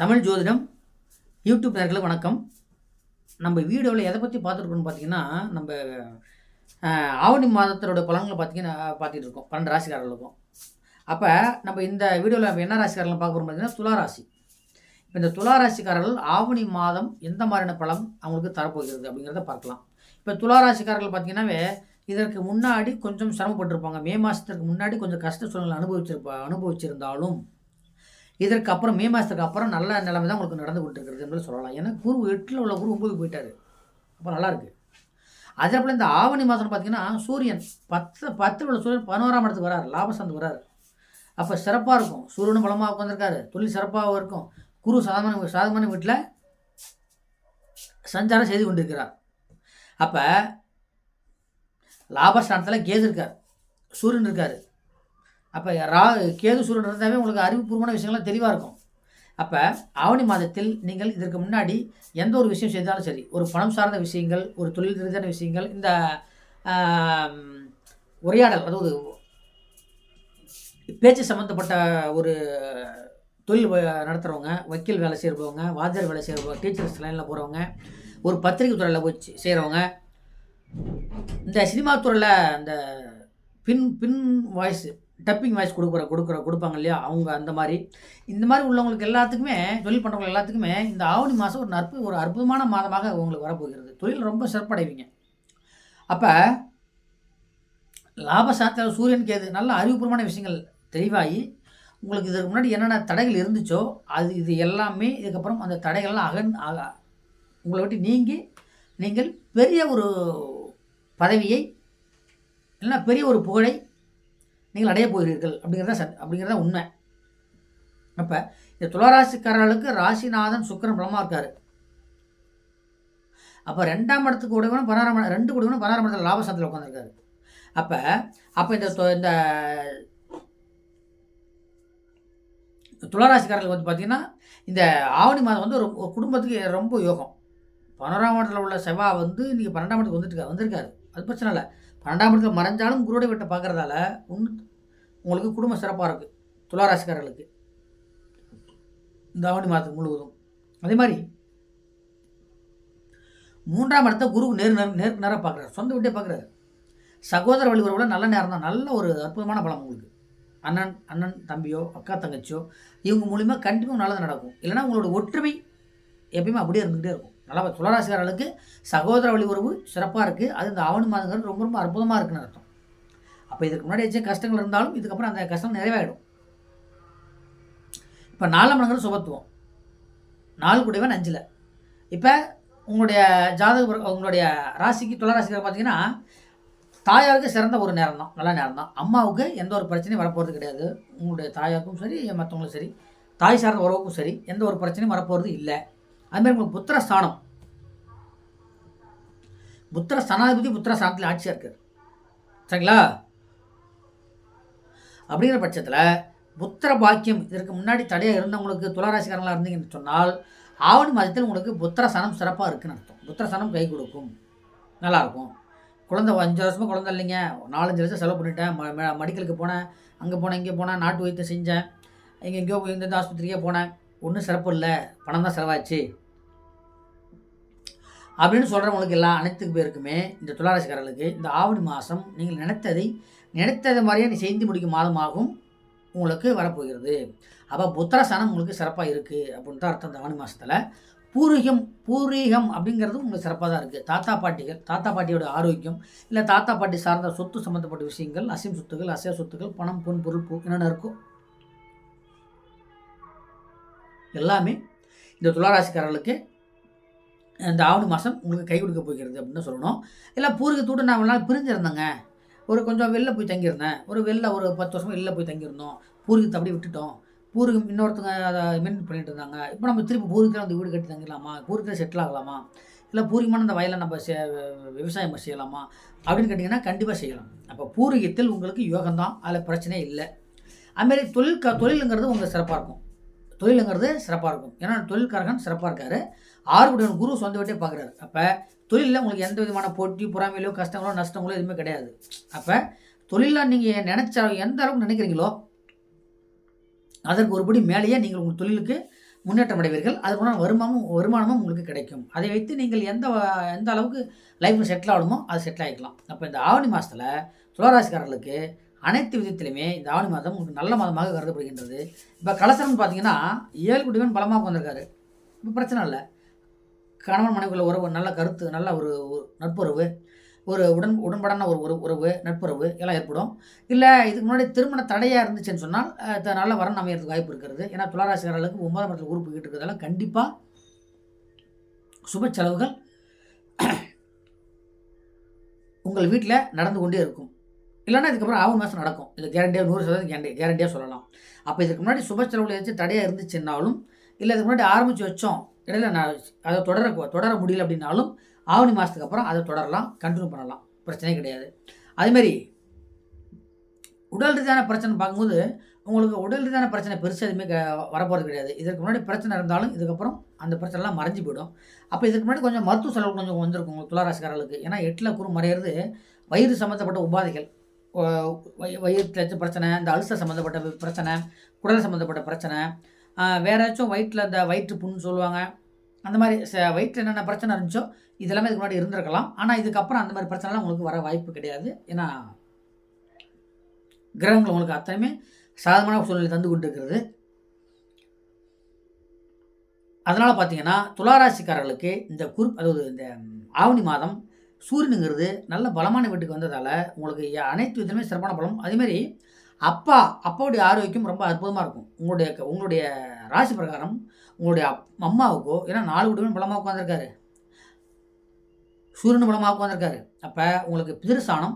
தமிழ் ஜோதிடம் யூடியூப் நேர்களுக்கு வணக்கம். நம்ம வீடியோவில் எதை பற்றி பார்த்துருக்கோம்னு பார்த்தீங்கன்னா நம்ம ஆவணி மாதத்தோட பலன்களை பார்த்தீங்கன்னா பார்த்துட்டு இருக்கோம். பன்னெண்டு ராசிக்காரர்களுக்கும் அப்போ நம்ம இந்த வீடியோவில் நம்ம என்ன ராசிக்காரர்கள் பார்க்க போகிறோம் பார்த்தீங்கன்னா துளாராசி இப்போ இந்த துலா ராசிக்காரர்கள் ஆவணி மாதம் எந்த மாதிரியான பலம் அவங்களுக்கு தரப்போகிறது அப்படிங்கிறத பார்க்கலாம். இப்போ துலா ராசிக்காரர்கள் பார்த்தீங்கன்னாவே இதற்கு முன்னாடி கொஞ்சம் சிரமப்பட்டிருப்பாங்க. மே மாதத்துக்கு முன்னாடி கொஞ்சம் கஷ்ட சூழ்நிலை அனுபவிச்சிருப்பா அனுபவிச்சிருந்தாலும் இதற்கு அப்புறம் மே மாதத்துக்கு அப்புறம் நல்ல நிலைமை தான் உங்களுக்கு நடந்து கொண்டிருக்கிறது என்று சொல்லலாம். ஏன்னா குரு எட்டில் உள்ள குரு ஒம்பது போயிட்டார். அப்போ நல்லாயிருக்கு அதே போல் இந்த ஆவணி மாதம் பார்த்தீங்கன்னா சூரியன் பத்து பத்து உள்ள சூரியன் பதினோராம் இடத்துக்கு வராரு லாபசந்து வராரு. அப்போ சிறப்பாக இருக்கும். சூரியனும் பலமாக உட்காந்துருக்காரு தொழில் சிறப்பாகவும் இருக்கும். குரு சாதமான சாதமான வீட்டில் சஞ்சாரம் செய்து கொண்டிருக்கிறார். அப்போ லாபஸ்தானத்தில் கேது இருக்கார். சூரியன் இருக்கார். அப்போ ரா கேது சூரியன் இருந்தாவே உங்களுக்கு அறிவுபூர்வமான விஷயங்கள்லாம் தெளிவாக இருக்கும். அப்போ ஆவணி மாதத்தில் நீங்கள் இதற்கு முன்னாடி எந்த ஒரு விஷயம் செய்தாலும் சரி ஒரு பணம் சார்ந்த விஷயங்கள் ஒரு தொழில் ரீதியான விஷயங்கள் இந்த உரையாடல் அதாவது பேச்சு சம்மந்தப்பட்ட ஒரு தொழில் நடத்துகிறவங்க வக்கீல் வேலை செய்கிறவங்க வாத்தியார் வேலை செய்கிறவங்க டீச்சர்ஸ் லைனில் போகிறவங்க ஒரு பத்திரிகை துறையில் போய் செய்கிறவங்க இந்த சினிமா துறையில் அந்த பின் பின் வாய்ஸ் டப்பிங் வாய்ஸ் கொடுக்குற கொடுக்குற கொடுப்பாங்க இல்லையா? அவங்க அந்த மாதிரி. இந்த மாதிரி உள்ளவங்களுக்கு எல்லாத்துக்குமே தொழில் பண்ணுறவங்க எல்லாத்துக்குமே இந்த ஆவணி மாதம் ஒரு நற்பு ஒரு அற்புதமான மாதமாக உங்களுக்கு வரப்போகிறது. தொழில் ரொம்ப சிறப்படைவீங்க. அப்போ லாபசாத்திர சூரியன் கேது நல்ல அறிவுபூர்வமான விஷயங்கள் தெளிவாகி உங்களுக்கு இதற்கு முன்னாடி என்னென்ன தடைகள் இருந்துச்சோ அது இது எல்லாமே இதுக்கப்புறம் அந்த தடைகள்லாம் அகன் ஆக உங்களை விட்டு நீங்கி நீங்கள் பெரிய ஒரு பதவியை இல்லைன்னா பெரிய ஒரு புகழை நீங்கள் அடைய போகிறீர்கள் அப்படிங்கிறத சத் அப்படிங்கிறத உண்மை. அப்போ இந்த துளாராசிக்காரர்களுக்கு ராசிநாதன் சுக்கிரன் பலமாக இருக்கார். அப்போ ரெண்டாம் இடத்துக்கு உடையவனும் இடம் ரெண்டு கூடவனும் பதினாறாம் இடத்துல லாபசத்தில் உட்காந்துருக்காரு அப்போ அப்போ இந்த இந்த துளாராசிக்காரர்களுக்கு வந்து பார்த்தீங்கன்னா இந்த ஆவணி மாதம் வந்து ஒரு ஒரு குடும்பத்துக்கு ரொம்ப யோகம். பதினோராம் இடத்துல உள்ள செவ்வாய் வந்து இன்றைக்கி பன்னெண்டாம் இடத்துக்கு வந்துட்டு வந்திருக்காரு. அது பிரச்சனை இல்லை. பன்னெண்டாம் இடத்துல மறைஞ்சாலும் குருடைய வீட்டை பார்க்குறதால உன் உங்களுக்கு குடும்பம் சிறப்பாக இருக்குது துளாராசிக்காரர்களுக்கு. இந்த ஆவணி மாதத்துக்கு முழுவதும். அதே மாதிரி மூன்றாம் இடத்த குரு நேர் நேர் நேருக்கு நேராக பார்க்குறாரு. சொந்த வீட்டே பார்க்குறாரு. சகோதர வழி உறவுல நல்ல நேரம் தான் நல்ல ஒரு அற்புதமான பலம் உங்களுக்கு. அண்ணன் அண்ணன் தம்பியோ அக்கா தங்கச்சியோ இவங்க மூலிமா கண்டிப்பாக நல்லது நடக்கும். இல்லைன்னா உங்களோட ஒற்றுமை எப்பயுமே அப்படியே இருந்துகிட்டே இருக்கும். நல்லா துளராசிக்காரர்களுக்கு சகோதர வழி உறவு சிறப்பாக இருக்குது அது இந்த ஆவணி மாதங்கிறது ரொம்ப ரொம்ப அற்புதமாக இருக்குன்னு அர்த்தம். அப்போ இதுக்கு முன்னாடி ஏதாச்சும் கஷ்டங்கள் இருந்தாலும் இதுக்கப்புறம் அந்த கஷ்டம் நிறைவாயிடும். இப்போ நாலாம் மடங்கு சுபத்துவம். நாலு கூடவன் அஞ்சில். இப்போ உங்களுடைய ஜாதக உங்களுடைய ராசிக்கு துளராசிக்கார பார்த்தீங்கன்னா தாயாருக்கு சிறந்த ஒரு நேரம் தான். நல்ல நேரம் தான். அம்மாவுக்கு எந்த ஒரு பிரச்சனையும் வரப்போகிறது கிடையாது. உங்களுடைய தாயாருக்கும் சரி மற்றவங்களும் சரி தாய் சார்ந்த உறவுக்கும் சரி எந்த ஒரு பிரச்சனையும் வரப்போகிறது இல்லை. அதுமாதிரி உங்களுக்கு புத்திர ஸ்தானம் புத்திர ஸ்தானாதிபதி புத்திர ஸ்தானத்தில் ஆட்சியாக இருக்கார். சரிங்களா? அப்படிங்கிற பட்சத்தில் புத்திர பாக்கியம் இதற்கு முன்னாடி தடையாக இருந்தவங்களுக்கு துளாராசிக்காரங்களாக இருந்தீங்கன்னு சொன்னால் ஆவணி மாதத்தில் உங்களுக்கு புத்திர சனம் சிறப்பாக இருக்குன்னு அர்த்தம். புத்திர சனம் கை கொடுக்கும். நல்லாயிருக்கும். குழந்தை அஞ்சு வருஷமாக குழந்தை இல்லைங்க. நாலஞ்சு வருஷம் செலவு பண்ணிட்டேன். ம மெடிக்கலுக்கு போனேன். அங்கே போனேன் இங்கே போனேன். நாட்டு வைத்தியம் செஞ்சேன். இங்கே எங்கேயோ போய் இந்த ஆஸ்பத்திரிக்கே போனேன். ஒன்றும் சிறப்பு இல்லை. பணம் தான் செலவாச்சு. அப்படின்னு சொல்கிறவங்களுக்கு எல்லாம் அனைத்து பேருக்குமே இந்த துளாராசிக்காரர்களுக்கு இந்த ஆவணி மாதம் நீங்கள் நினைத்ததை நினைத்தது மாதிரியே நீ செய்து முடிக்கும் மாதமாகவும் உங்களுக்கு வரப்போகிறது. அப்போ புத்திரசனம் உங்களுக்கு சிறப்பாக இருக்குது அப்படின்னு தான் அர்த்தம் இந்த ஆவணி மாதத்தில் பூர்வீகம் பூர்வீகம் அப்படிங்கிறது உங்களுக்கு சிறப்பாக தான் இருக்குது தாத்தா பாட்டிகள் தாத்தா பாட்டியோட ஆரோக்கியம் இல்லை தாத்தா பாட்டி சார்ந்த சொத்து சம்மந்தப்பட்ட விஷயங்கள் அசையும் சொத்துக்கள் அசைய சொத்துக்கள் பணம் பொன் பொருள் பூ என்னென்ன இருக்கும் எல்லாமே இந்த துளாராசிக்காரர்களுக்கு இந்த ஆவணி மாதம் உங்களுக்கு கை கொடுக்க போகிறது அப்படின்னு சொல்லணும். இல்லை பூர்வீகத்தோடு நான் நாள் பிரிஞ்சிருந்தேங்க. ஒரு கொஞ்சம் வெளில போய் தங்கியிருந்தேன். ஒரு வெளில ஒரு பத்து வருஷமாக வெளில போய் தங்கியிருந்தோம். பூர்வீகத்தை அப்படியே விட்டுட்டோம். பூர்வீகம் இன்னொருத்தங்க அதை மெயின்டைன் பண்ணிட்டு இருந்தாங்க. இப்போ நம்ம திருப்பி பூர்வீகத்தில் வந்து வீடு கட்டி தங்கிடலாமா? பூர்வீகத்தில் செட்டில் ஆகலாமா? இல்லை பூர்வீகமான அந்த வயலை நம்ம செ விவசாயம் செய்யலாமா? அப்படின்னு கேட்டிங்கன்னா கண்டிப்பாக செய்யலாம். அப்போ பூர்வீகத்தில் உங்களுக்கு யோகம்தான். அதில் பிரச்சனையே இல்லை. அதுமாரி தொழில் க தொழிலுங்கிறது உங்களுக்கு சிறப்பாக இருக்கும். தொழிலுங்கிறது சிறப்பாக இருக்கும். ஏன்னா தொழில்காரகன் சிறப்பாக இருக்காரு. ஆறுபடியவன் குரு சொந்த வீட்டே பார்க்குறாரு. அப்போ தொழிலில் உங்களுக்கு எந்த விதமான போட்டி பொறாமையிலோ கஷ்டங்களோ நஷ்டங்களோ எதுவுமே கிடையாது. அப்போ தொழிலில் நீங்கள் நினச்சா எந்த அளவுக்கு நினைக்கிறீங்களோ அதற்கு ஒருபடி மேலேயே நீங்கள் உங்கள் தொழிலுக்கு முன்னேற்றம் அடைவீர்கள். அதுக்குண்டான வருமானமும் வருமானமும் உங்களுக்கு கிடைக்கும். அதை வைத்து நீங்கள் எந்த எந்த அளவுக்கு லைஃப்பில் செட்டில் ஆகணுமோ அது செட்டில் ஆகிக்கலாம். அப்போ இந்த ஆவணி மாதத்தில் துளராசிக்காரர்களுக்கு அனைத்து விதத்திலுமே இந்த ஆவணி மாதம் உங்களுக்கு நல்ல மாதமாக கருதப்படுகின்றது. இப்போ கலசரம்னு பார்த்தீங்கன்னா ஏழு குடிவன் பலமாக வந்திருக்காரு. இப்போ பிரச்சனை இல்லை. கணவன் மனைவிக்குள்ள உறவு நல்ல கருத்து நல்ல ஒரு ஒரு நட்புறவு ஒரு உடன் உடன்படான ஒரு ஒரு உறவு நட்புறவு எல்லாம் ஏற்படும். இல்லை இதுக்கு முன்னாடி திருமண தடையாக இருந்துச்சுன்னு சொன்னால் த- நல்ல வரன் அமையறதுக்கு வாய்ப்பு இருக்கிறது. ஏன்னா துளாராசிக்காரர்களுக்கு ஒன்பதாம் இடத்துல உறுப்பு இருக்கிறதால கண்டிப்பாக சுப செலவுகள் உங்கள் வீட்டில் நடந்து கொண்டே இருக்கும். இல்லைன்னா இதுக்கப்புறம் ஆறு மாதம் நடக்கும். இது கேரண்டியாக நூறு சதவீதம் கேரண்டி கேரண்டியாக சொல்லலாம். அப்போ இதுக்கு முன்னாடி சுப செலவுகள் ஏதாச்சும் தடையாக இருந்துச்சுன்னாலும் இல்லை இதுக்கு முன்னாடி ஆரம்பித்து வச்சோம் இடையில நான் அதை தொடர தொடர முடியல அப்படின்னாலும் ஆவணி மாதத்துக்கு அப்புறம் அதை தொடரலாம் கண்டினியூ பண்ணலாம். பிரச்சனையே கிடையாது. அதுமாரி உடல் ரீதியான பிரச்சனை பார்க்கும்போது உங்களுக்கு உடல் ரீதியான பிரச்சனை பெருசாக எதுவுமே க வரப்போகிறது கிடையாது. இதற்கு முன்னாடி பிரச்சனை இருந்தாலும் இதுக்கப்புறம் அந்த பிரச்சனைலாம் மறைஞ்சு போயிடும். அப்போ இதுக்கு முன்னாடி கொஞ்சம் மருத்துவ செலவு கொஞ்சம் வந்திருக்கும் உங்களுக்கு துளாராசிக்காரர்களுக்கு. ஏன்னா எட்டில் குறு மறையிறது வயிறு சம்மந்தப்பட்ட உபாதைகள். ஓ- ஏதாச்சும் பிரச்சனை இந்த அல்சர் சம்மந்தப்பட்ட பிரச்சனை குடல் சம்மந்தப்பட்ட பிரச்சனை வேறு வேற ஏதாச்சும் வயிற்றில் இந்த வயிற்று புண்ணு சொல்லுவாங்க. அந்த மாதிரி ச வயிற்றில் என்னென்ன பிரச்சனை இருந்துச்சோ இதெல்லாமே இதுக்கு முன்னாடி இருந்திருக்கலாம். ஆனால் இதுக்கப்புறம் அந்த மாதிரி பிரச்சனைலாம் உங்களுக்கு வர வாய்ப்பு கிடையாது. ஏன்னா கிரகங்கள் உங்களுக்கு அத்தனையுமே சாதகமான சூழ்நிலை தந்து கொண்டு இருக்கிறது அதனால் பார்த்தீங்கன்னா துளாராசிக்காரர்களுக்கு இந்த குறிப் அதாவது இந்த ஆவணி மாதம் சூரியனுங்கிறது நல்ல பலமான வீட்டுக்கு வந்ததால் உங்களுக்கு அனைத்து விதமே சிறப்பான பலம். அதேமாதிரி அப்பா அப்பாவுடைய ஆரோக்கியம் ரொம்ப அற்புதமாக இருக்கும். உங்களுடைய உங்களுடைய ராசி பிரகாரம் உங்களுடைய அப் அம்மாவுக்கோ ஏன்னா நாலு குடும்பம் பலமாக உட்காந்துருக்காரு சூரியன் பலமாக உட்காந்துருக்காரு அப்போ உங்களுக்கு பிதிருஸ்தானம்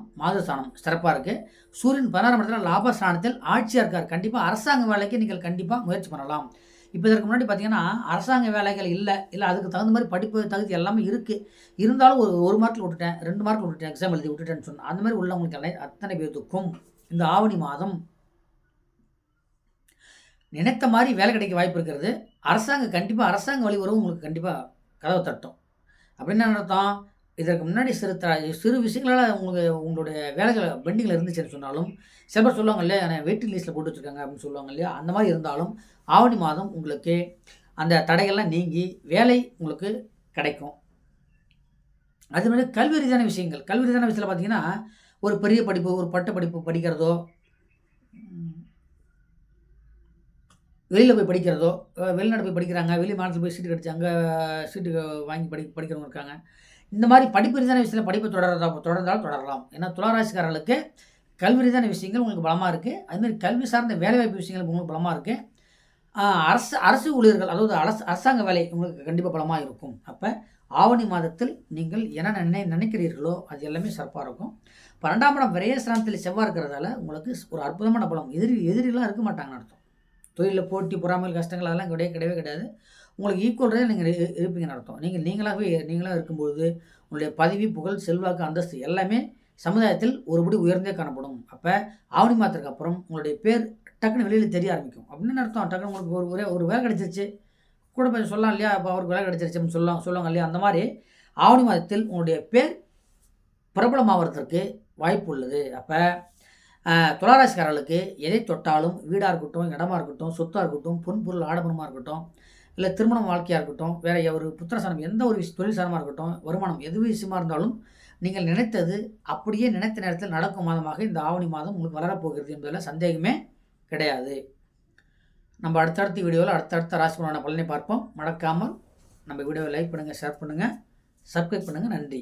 சாணம் சிறப்பாக இருக்குது சூரியன் பதினாறாம் இடத்துல லாபஸ்தானத்தில் ஆட்சியாக இருக்கார். கண்டிப்பாக அரசாங்க வேலைக்கு நீங்கள் கண்டிப்பாக முயற்சி பண்ணலாம். இப்போ இதற்கு முன்னாடி பார்த்தீங்கன்னா அரசாங்க வேலைகள் இல்லை இல்லை அதுக்கு தகுந்த மாதிரி படிப்பு தகுதி எல்லாமே இருக்குது இருந்தாலும் ஒரு ஒரு மார்க்கில் விட்டுட்டேன் ரெண்டு மார்க்கில் விட்டுட்டேன் எக்ஸாம் எழுதி விட்டுட்டேன்னு சொன்னேன் அந்த மாதிரி உள்ளவங்களுக்கு அத்தனை பேர்த்துக்கும் இந்த ஆவணி மாதம் நினைத்த மாதிரி வேலை கிடைக்க வாய்ப்பு இருக்கிறது. அரசாங்கம் கண்டிப்பாக அரசாங்க வழி உறவு உங்களுக்கு கண்டிப்பாக கதவை தட்டும். அப்படின்னு என்ன இதற்கு முன்னாடி சிறு த சிறு விஷயங்களால் உங்களுக்கு உங்களுடைய வேலைகள் பெண்டிங்கில் இருந்துச்சுன்னு சொன்னாலும் சில பேர் சொல்லுவாங்க இல்லையா வெயிட்டிங் லிஸ்ட்டில் போட்டு வச்சுருக்காங்க அப்படின்னு சொல்லுவாங்க இல்லையா அந்த மாதிரி இருந்தாலும் ஆவணி மாதம் உங்களுக்கு அந்த தடைகள்லாம் நீங்கி வேலை உங்களுக்கு கிடைக்கும். அது மாதிரி கல்வி ரீதியான விஷயங்கள். கல்வி ரீதியான விஷயத்தில் பார்த்தீங்கன்னா ஒரு பெரிய படிப்பு ஒரு பட்ட படிப்பு படிக்கிறதோ வெளியில் போய் படிக்கிறதோ வெளிநாடு போய் படிக்கிறாங்க வெளி மாநிலத்தில் போய் சீட்டு கிடச்சாங்க சீட்டு வாங்கி படி படிக்கிறவங்க இருக்காங்க. இந்த மாதிரி படிப்பு ரீதியான விஷயத்தில் படிப்பு தொடர்றதா தொடர்ந்தாலும் தொடரலாம். ஏன்னா துளாராசிக்காரர்களுக்கு கல்வி ரீதியான விஷயங்கள் உங்களுக்கு பலமாக இருக்குது அதுமாதிரி கல்வி சார்ந்த வேலைவாய்ப்பு விஷயங்கள் உங்களுக்கு பலமாக இருக்குது அரசு அரசு ஊழியர்கள் அதாவது அரசு அரசாங்க வேலை உங்களுக்கு கண்டிப்பாக பலமாக இருக்கும். அப்போ ஆவணி மாதத்தில் நீங்கள் என்ன நினை நினைக்கிறீர்களோ அது எல்லாமே சிறப்பாக இருக்கும். பன்னெண்டாம் இடம் விரயஸ்தானத்தில் செவ்வாய் இருக்கிறதால உங்களுக்கு ஒரு அற்புதமான பலம். எதிரி எதிரிலாம் இருக்க மாட்டாங்கன்னு அர்த்தம். தொழிலில் போட்டி பொறாமல் கஷ்டங்கள் அதெல்லாம் கிடையவே கிடையவே கிடையாது. உங்களுக்கு ஈக்குவல் ரேஞ்சில் நீங்கள் இருப்பீங்கன்னு அர்த்தம். நீங்கள் நீங்களாகவே நீங்களாக இருக்கும்பொழுது உங்களுடைய பதவி புகழ் செல்வாக்கு அந்தஸ்து எல்லாமே சமுதாயத்தில் ஒருபடி உயர்ந்தே காணப்படும். அப்போ ஆவணி மாதத்துக்கு அப்புறம் உங்களுடைய பேர் டக்குன்னு வெளியில் தெரிய ஆரம்பிக்கும். அப்படின்னு அர்த்தம். டக்குன்னு உங்களுக்கு ஒரு ஒரே ஒரு வேலை கிடச்சிருச்சு. கூட போய் சொல்லலாம் இல்லையா? இப்போ அவருக்கு வேலை கிடச்சிருச்சுன்னு அப்படின்னு சொல்லலாம் சொல்லுவாங்க இல்லையா? அந்த மாதிரி ஆவணி மாதத்தில் உங்களுடைய பேர் பிரபலமாகறதுக்கு வாய்ப்பு உள்ளது. அப்போ துளாராசிக்காரர்களுக்கு எதை தொட்டாலும் வீடாக இருக்கட்டும் இடமா இருக்கட்டும் சொத்தாக இருக்கட்டும் பொன்பொருள் ஆடம்பரமாக இருக்கட்டும் இல்லை திருமணம் வாழ்க்கையாக இருக்கட்டும் வேறு ஒரு புத்திரசனம் எந்த ஒரு விஷ- தொழில் சாரமாக இருக்கட்டும் வருமானம் எது விஷயமா இருந்தாலும் நீங்கள் நினைத்தது அப்படியே நினைத்த நேரத்தில் நடக்கும் மாதமாக இந்த ஆவணி மாதம் உங்களுக்கு வளரப்போகிறது என்பதில் சந்தேகமே கிடையாது. நம்ம அடுத்தடுத்த வீடியோவில் அடுத்தடுத்த ராசிக்குள்ளான பலனை பார்ப்போம். மறக்காமல் நம்ம வீடியோவை லைக் பண்ணுங்கள் ஷேர் பண்ணுங்கள் சப்ஸ்கிரைப் பண்ணுங்கள் நன்றி.